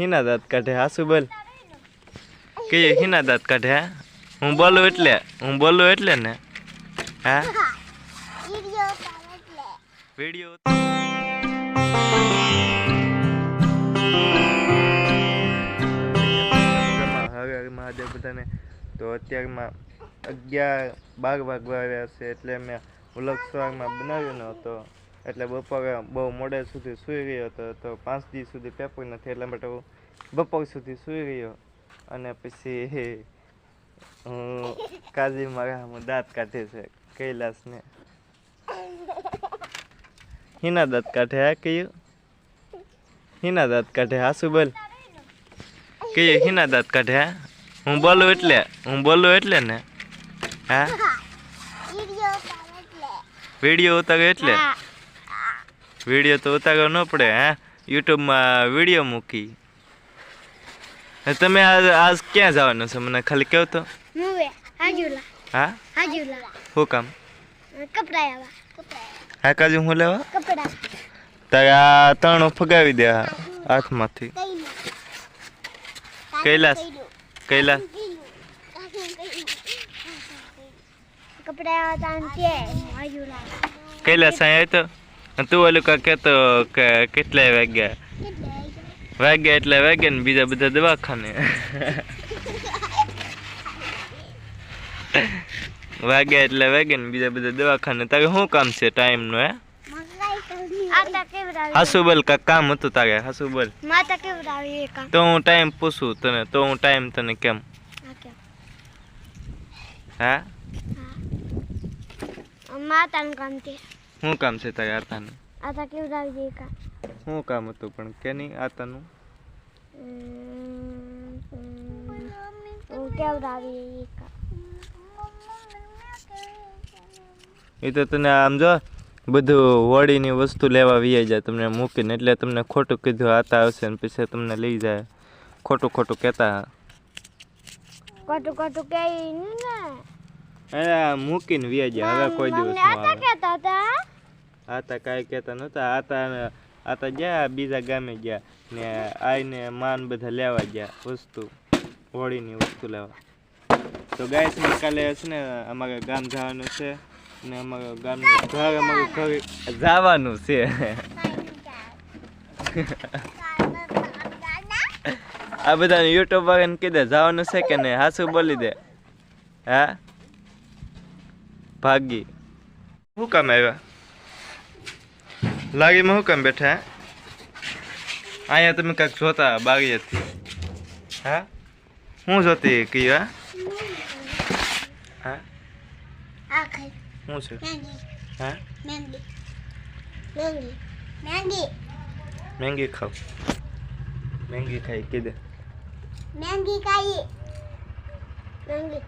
હિના દાંત કાઢે હાસુ બોલ કે હિના દાંત કાઢે, હા? બોલું એટલે, હું બોલું એટલે ને, હા? વીડિયો હવે મહાદેવ બધાને તો અત્યારમાં અગિયાર બાર વાગવા આવ્યા છે એટલે મેં ઉલગ સવારમાં બનાવ્યો ન હતો એટલે બપોરે બહુ મોડે સુધી સૂઈ રહ્યો હતો તો પાંચ દિવસ સુધી પેપર નથી એટલા માટે હું બપોર સુધી સૂઈ રહ્યો અને પછી હું કાજી મારા હું દાંત કાઢે છે કૈલાસને. હિના દાંત કાઢે હા કયું? હિના દાંત કાઢે હાસુ બોલ? કયું હિના દાંત કાઢે હા? હું બોલું એટલે હું બોલું એટલે ને? હા? વીડિયો ઉતારે એટલે. વીડિયો તો ઉતારવો ન પડે હા? યુટ્યુબમાં વીડિયો મૂકી. તમે આજ આજ ક્યાં જવાનું છે? મને ખાલી કહો તો. હા હાજુલા. શું કામ? હા કાજુ હું લેવા? કપડા. તારે આ ત્રણ ફગાવી દે હાથમાંથી. કૈલાસ કૈલાસ. કૈલાસ અહીંયા તો. તું ઓલું કા કહેતો કે કેટલાય વાગ્યા? વાગ્યા એટલે વાગ્યા ને બીજા બધા દવાખાને. વાગ્યા એટલે વાગ્યા ને બીજા બધા દવાખાને. તારે શું કામ છે ટાઈમનું, હે? હાસુ બોલ કાંઈક કામ હતું તારે હાસુ તો હું ટાઈમ પૂછું તને, તો હું ટાઈમ તને કેમ? હા? શું કામ છે તારે આતાનું આતા કેવડાવી એ કા શું કામ હતું પણ કે નહીં આતાનું હું કેવડાવી એ કામ એ તો તને આમ જો બધું હોળીની વસ્તુ લેવા વી જાય તમને મૂકીને એટલે તમને ખોટું કીધું આતા આવશે ને પછી તમને લઈ જાય. ખોટું ખોટું કહેતા. ખોટું ખોટું કહે ને એ મૂકીને વી જાય હવે કોઈ દિવસ આતા આવે કહેતા આતા કાંઈ કહેતા નહોતા. આતા આતા ગયા, બીજા ગામે ગયા ને આઈને માન બધા લેવા ગયા વસ્તુ, હોળીની વસ્તુ લેવા. તો ગાય છે કાલે છે ને અમારે ગામ જવાનું છે ને અમારા ગામનું ઘર, અમારું ઘર જવાનું છે. આ બધાને યુટ્યુબ વાળાને કીધે જવાનું છે કે નહીં? હાસુ બોલી દે. હા? ભાગી. શું કામ આવ્યા? લાગીમાં શું કેમ બેઠા અહીંયા તમે કાંઈક જોતા બારીએથી હા? હું જોતી કયું હા? હા શું છે? હા? મેંગી ખાવ. મેંગી ખાઈ, કીધે. મેંગી ખાઈ મેંગી.